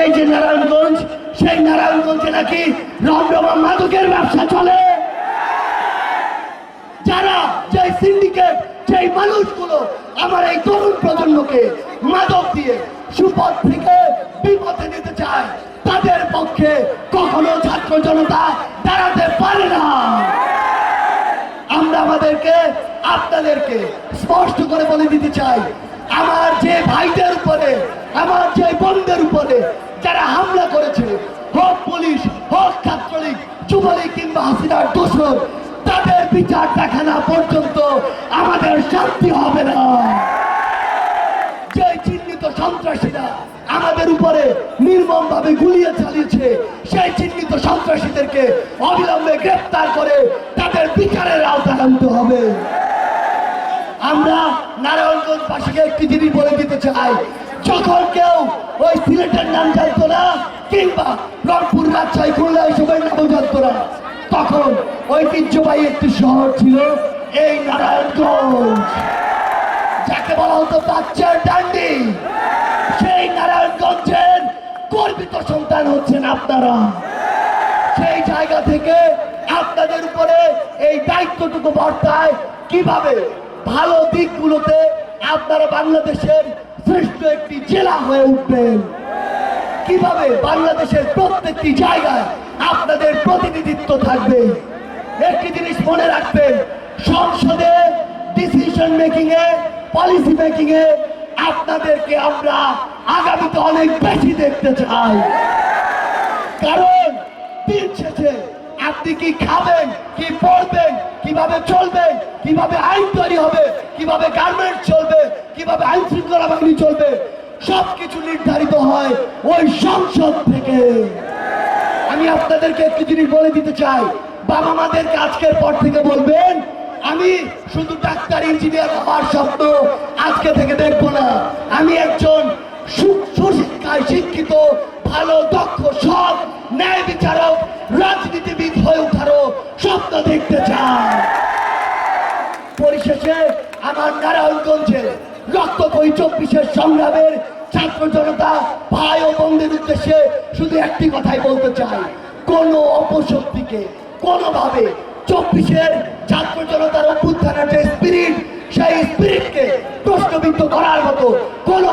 এই যে নারায়ণগঞ্জ, সেই নারায়ণগঞ্জে নাকি রমরমা মাদকের ব্যবসা চলে। যারা যে সিন্ডিকেট সেই মানুষগুলো আমার এই তরুণ প্রজন্মকে মাদক দিয়ে সুপথ থেকে বিপথে নিতে চায়, তাদের পক্ষে কখনো ছাত্র জনতা দাঁড়াতে পারে না। আমরা আমাদেরকে, আপনাদেরকে স্পষ্ট করে বলে দিতে চাই আমার যে ভাইদের উপরে, আমার যে বোনদের উপরে যারা হামলা করেছে, হোক পুলিশ, হোক ছাত্রলীগ, যুবলীগ কিংবা হাসিনার দোষর, তাদের বিচার দেখা না পর্যন্ত আমাদের শান্তি হবে না। যে চিহ্নিত সন্ত্রাসীরা আমাদের উপরে নির্মম ভাবে গুলিয়ে চালিয়েছে, সেই চিহ্নিত সন্ত্রাসীদেরকে অবিলম্বে গ্রেপ্তার করে তাদের বিচারের আওতায় আনতে হবে। আমরা নারায়ণগঞ্জবাসীকে একটি জিনিস বলে দিতে চাই। যখন কেউ ওই সিলেটের নাম জানতো না, কিংবা রংপুর রাজশাহী, খুলনা এসবের নামও জানতো না, তখন ঐতিহ্যবাহী একটি শহর ছিল এই নারায়ণগঞ্জ। যাকে বলা হতো বাচ্চার ডান্ডি। সেই নারায়ণগঞ্জের গর্বিত সন্তান হচ্ছেন আপনারা। সেই জায়গা থেকে আপনাদের উপরে এই দায়িত্বটুকু বর্তায় কীভাবে ভালো দিকগুলোতে আপনারা বাংলাদেশের শ্রেষ্ঠ একটি জেলা হয়ে উঠবেন। কীভাবে বাংলাদেশের প্রত্যেকটি জায়গায় আপনাদের প্রতিনিধিত্ব থাকবে? একটি জিনিস মনে রাখবেন, সংসদে ডিসিশন মেকিং এ পলিসি মেকিং এ আপনাদেরকে আমরা আগামীতে অনেক বেশি দেখতে চাই। কারণ দিন শেষে আপনি কি খাবেন, কি পড়বেন কীভাবে চলবেন কীভাবে আইন তৈরি হবে, কীভাবে গার্মেন্ট চলবে, কীভাবে আইন শৃঙ্খলা বাহিনী চলবে, সবকিছু নির্ধারিত হয় ওই সংসদ থেকে। আমি আপনাদেরকে একটি জিনিস বলে দিতে চাই, বাবা মাদেরকে আজকের পর থেকে বলবেন, আমি শুধু ডাক্তার, ইঞ্জিনিয়ার হওয়ার স্বপ্ন আজকে থেকে দেখব না। আমি একজন সুশিক্ষায় শিক্ষিত, ভালো, দক্ষ সব ন্যায় বিচারক, রাজনীতিবিদ হয়ে ওঠারও স্বপ্ন দেখতে চাই। পরিশেষে আমার নারায়ণগঞ্জে রক্ত বই চব্বিশের সংগ্রামের ছাত্র জনতা ভাই ও বোনদের উদ্দেশ্যে শুধু একটি কথাই বলতে চাই। কোন অপশক্তিকে কোনোভাবে চব্বিশের ছাত্র জনতার অভ্যুত্থানের যে স্পিরিট সেই স্পিরিটকে প্রশ্নবিদ্ধ করার মতো কোনো